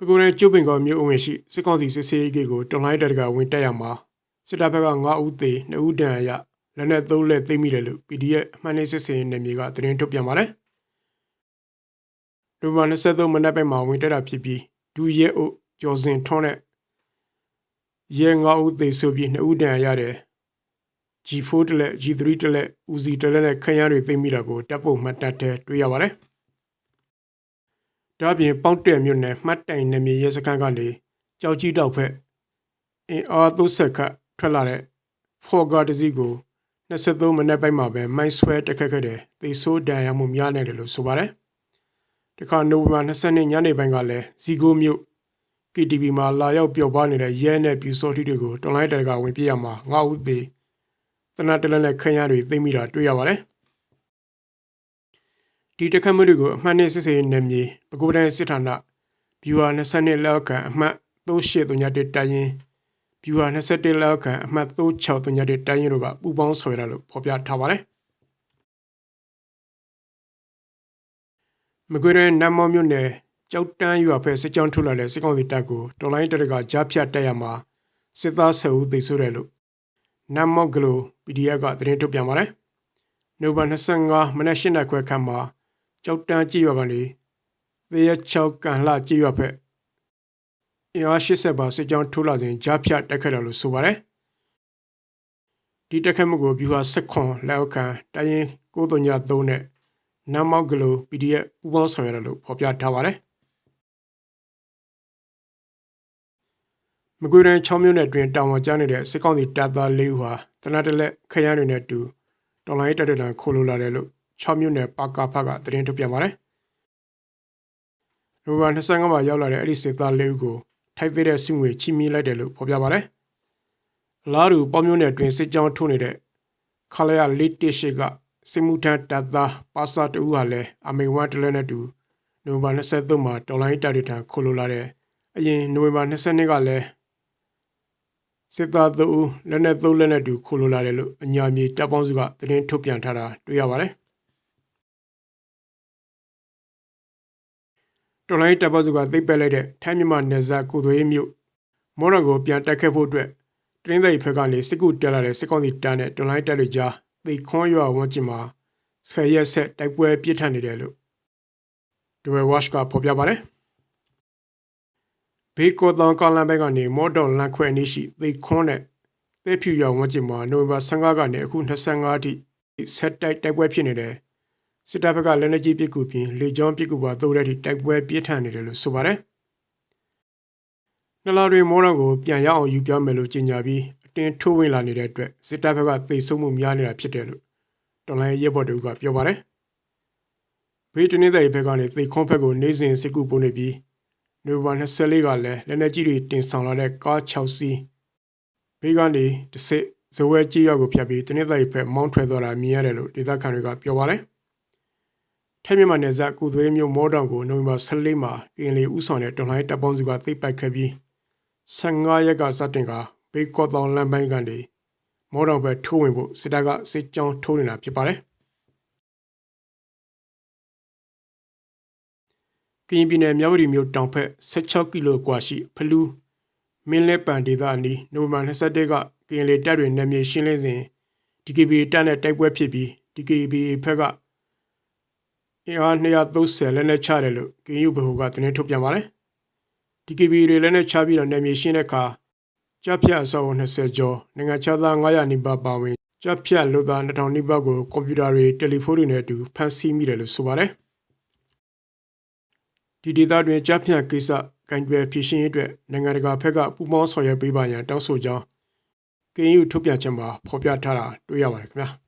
ပဲခူးတိုင်းကျုပ်ပင်ကောမြို့အဝင်ရှိစစ်ကောင်စီစစ်ဆေးရေးဂိတ်ကိုတော်လိုင်းတပ်ကဝင်တက်ရမှာစစ်တပ်ဘက်က9ဦးသေ2ဦးဒဏ်ရာရလက်နက်3လက်သိမ်းမိတယ်လို့ PDF အမှန်တည်းစစ်စင်နယ်မြေကသတင်းထုတ်ပြန်ပါတယ်။ဒီမှာ23မိနစ်ပိုင်းမှာဝင်တက်တာဖြစ်ပြီးဒူရဲအုပ်ကျော်စင်ထွန်းနဲ့ရဲ9ဦးသေဆိုပြီး2ဦးဒဏ်ရာရတယ် G4 တလက် G3 တလက်ဦးစီတလက်နဲ့ခရမ်းတွေသိမ်းမိတာကိုတပ်ပုတ်မှတ်တပ်တဲ့တွေ့ရပါတယ်။ ဒါ့အပြင်ပေါက်တဲ့မြို့နယ်မှတ်တိုင်နယ်မြေရဲစခန်းကနေကြောက်ကြီးတောက်ဖက်အင်အားသုံးဆက်ကထွက်လာတဲ့ဖော်ကာတစီကို23မိနစ်ပိုင်းမှာပဲမိုင်းဆွဲတက်ခတ်ခဲ့တယ်သေဆိုးဒဏ်ရာမှုများနေတယ်လို့ဆိုပါတယ်။တခါနိုဝင်ဘာ22ညနေပိုင်းကလည်းဇီကိုမြို့ KTV မှာလာရောက်ပျော်ပါနေတဲ့ရဲနဲ့ပြူစောတိတွေကိုတွန်လိုင်းတရကဝင်ပြရမှာ9ဦးသေတနတ်တလနဲ့ခရမ်းတွေသိမ်းမိတာတွေ့ရပါတယ်။ ဒီတခတ်မှုတွေကိုအမှတ်နဲ့စစ်စေးနယ်မြေပဲခူးတိုင်းစစ်ဌာနဗျူဟာ22လောက်ကန်အမှတ်3831တိုင်ရင်ဗျူဟာ21လောက်ကန်အမှတ်3631တိုင်ရင်တို့ကပူပေါင်းဆောင်ရတာလို့ဖော်ပြထားပါတယ်မကွေးရဲ့နမ်မောမြို့နယ်ကြောက်တန်းရွာဖက်စစ်ကြောင်းထုတ်လာတဲ့စစ်ကောင်စီတပ်ကိုတော်လိုင်းတပ်ကကြားဖြတ်တက်ရမှာစစ်သားဆယ်ဦးသေဆုံးတယ်လို့နမ်မော့ဂလို PDF ကသတင်းထုတ်ပြန်ပါတယ်။နိုဝင်ဘာ25မနက်၈နာရီခွဲခန့်မှာ ကြောက်တန်းကြည်ရွာကနေသေရ6ကန်လှကြည်ရွာဖက်အင်အား80ပါစစ်ကြောင်းထိုးလာစဉ်ကြားဖြတ်တက်ခဲ့တယ်လို့ဆိုပါတယ်ဒီတက်ခတ်မှုကိုဗျူဟာစစ်ခွန်လက်အောက်ခံတိုင်းရင်933နဲ့နမ်မောက်ကလို PDF ပူးပေါင်းဆောင်ရွက်တယ်လို့ဖော်ပြထားပါတယ်မကွေးတိုင်း6မြို့နယ်တွင်တောင်ဝကြားနေတဲ့စစ်ကောင်စီတပ်သား၄ဦးဟာတနတ်တလက်ခရမ်းတွေနဲ့တူတော်လိုင်းတပ်တပ်ခိုးလိုလာတယ်လို့ 6မြို့နယ်ပါကာဖကသတင်းထုတ်ပြန်ပါတယ်။ရိုဘာ25မှာရောက်လာတဲ့အဲ့ဒီစစ်သား၄ဦးကိုထိုက်သေးတဲ့စုငွေချီးမြှင့်လိုက်တယ်လို့ဖော်ပြပါတယ်။အလားတူပေါမျိုးနယ်တွင်စစ်ကြောင်းထိုးနေတဲ့ခလရလေးတရှိကစစ်မှုထမ်းတပ်သားပါစာတူဟာလည်းအမေဝတ်တလဲနဲ့တူနိုဝင်ဘာ23မှာတော်လိုင်းတပ်တွေထံခိုးလိုလာတဲ့အရင်နိုဝင်ဘာ22ကလည်းစစ်သား3ဦးလက်နက်3လက်နက်တူခိုးလိုလာတယ်လို့အညာမြေတပ်ပေါင်းစုကသတင်းထုတ်ပြန်ထားတာတွေ့ရပါတယ်။ တော်လိုင်းတပ်ပေါင်းစုကသိပ်ပက်လိုက်တဲ့ထိုင်းမြန်မာနယ်စပ်ကိုသွေးမြို့မော်ရကိုပြန်တက်ခဲ့ဖို့အတွက်တရင်းသိပ်ဖက်ကနေစစ်ကူတက်လာတဲ့စစ်ကောင်စီတပ်နဲ့တော်လိုင်းတပ်တွေကြားသိခွန်ရွာဝန်းကျင်မှာဆယ်ရက်ဆက်တိုက်ပွဲပြစ်ထန်နေတယ်လို့ဒဝဲဝါ့ရှ်ကဖော်ပြပါတယ်ဘေးကောတောင်ကာလန်ဘက်ကနေမော်တော်လန်ခွဲအနည်းရှိသိခွန်နဲ့သိဖြူရွာဝန်းကျင်မှာနိုဝင်ဘာ15ကနေအခု25အထိဆက်တိုက်တိုက်ပွဲဖြစ်နေတယ် စစ်တပ်ဘက်ကလက်နက်ကြီးပစ်ကူပြီးလေကြောင်းပစ်ကူပါသို့တဲ့အထိတိုက်ပွဲပြင်းထန်နေတယ်လို့ဆိုပါတယ်။နလာတွေမောတော်ကိုပြန်ရအောင်ယူပြမယ်လို့ကြေညာပြီးအတင်းထိုးဝင်လာနေတဲ့အတွက်စစ်တပ်ဘက်ကသိဆုံးမှုများနေတာဖြစ်တယ်လို့တော်လိုင်းရဲဘော်တို့ကပြောပါတယ်။ဘေးတနေတဲ့ဘက်ကနေသိခွန်းဘက်ကိုနေစဉ်စစ်ကူပို့နေပြီးနိုဝင်ဘာ24ကလည်းလက်နက်ကြီးတွေတင်ဆောင်လာတဲ့ကား6စီးဘေးကနေတစ်စစ်ဇဝဲကြီးရောက်ကိုဖြတ်ပြီးတနေတဲ့ဘက်မောင်းထွက်သွားတာမြင်ရတယ်လို့ဒေသခံတွေကပြောပါတယ်။ ထိုင်းမြန်မာနယ်စပ်ကုသွေးမြို့မောတောင်ကိုနိုဝင်ဘာ14မှာကင်လီဥဆောင်တဲ့တော်လိုင်းတပ်ပေါင်းစုကသိပ်ပိုက်ခဲ့ပြီး15ရက်ကစတင်ကဘေးကော့တောင်လမ်းပိုင်းကနေမောတောင်ဘက်ထိုးဝင်ဖို့စစ်တပ်ကစစ်ကြောင်းထိုးနေတာဖြစ်ပါတယ်ကရင်ပြည်နယ်မြဝတီမြို့တောင်ဘက်16ကီလိုကွာရှိဖလူးမင်းလက်ပံဒေသအနီးနိုဝင်ဘာ21ကကရင်လေတပ်တွေနယ်မြေရှင်းလင်းစဉ် DKB တပ်နဲ့တိုက်ပွဲဖြစ်ပြီး DKB ဘက်က အင်အား230လက်နဲ့ချတယ်လို့ကင်းယူဘဟုကသတင်းထုတ်ပြန်ပါတယ်။ DKB တွေလက်နဲ့ချပြီးတော့နယ်မြေရှင်းတဲ့အခါကြဖြတ်အစော20ကျော်နိုင်ငံခြားသား900နီးပါးပါဝင်ကြဖြတ်လူသား2000နီးပါးကိုကွန်ပျူတာတွေတယ်လီဖုန်းတွေနဲ့အတူဖန်ဆီးမိတယ်လို့ဆိုပါတယ်။ဒီဒေသတွင်ကြဖြတ်ကိစ္စကင်တွယ်ဖြည့်ရှင်းရေးအတွက်နိုင်ငံတကာဘက်ကပူးပေါင်းဆောင်ရွက်ပေးပါရန်တောင်းဆိုကြောင်းကင်းယူထုတ်ပြန်ချက်မှာဖော်ပြထားတာတွေ့ရပါတယ်ခင်ဗျာ။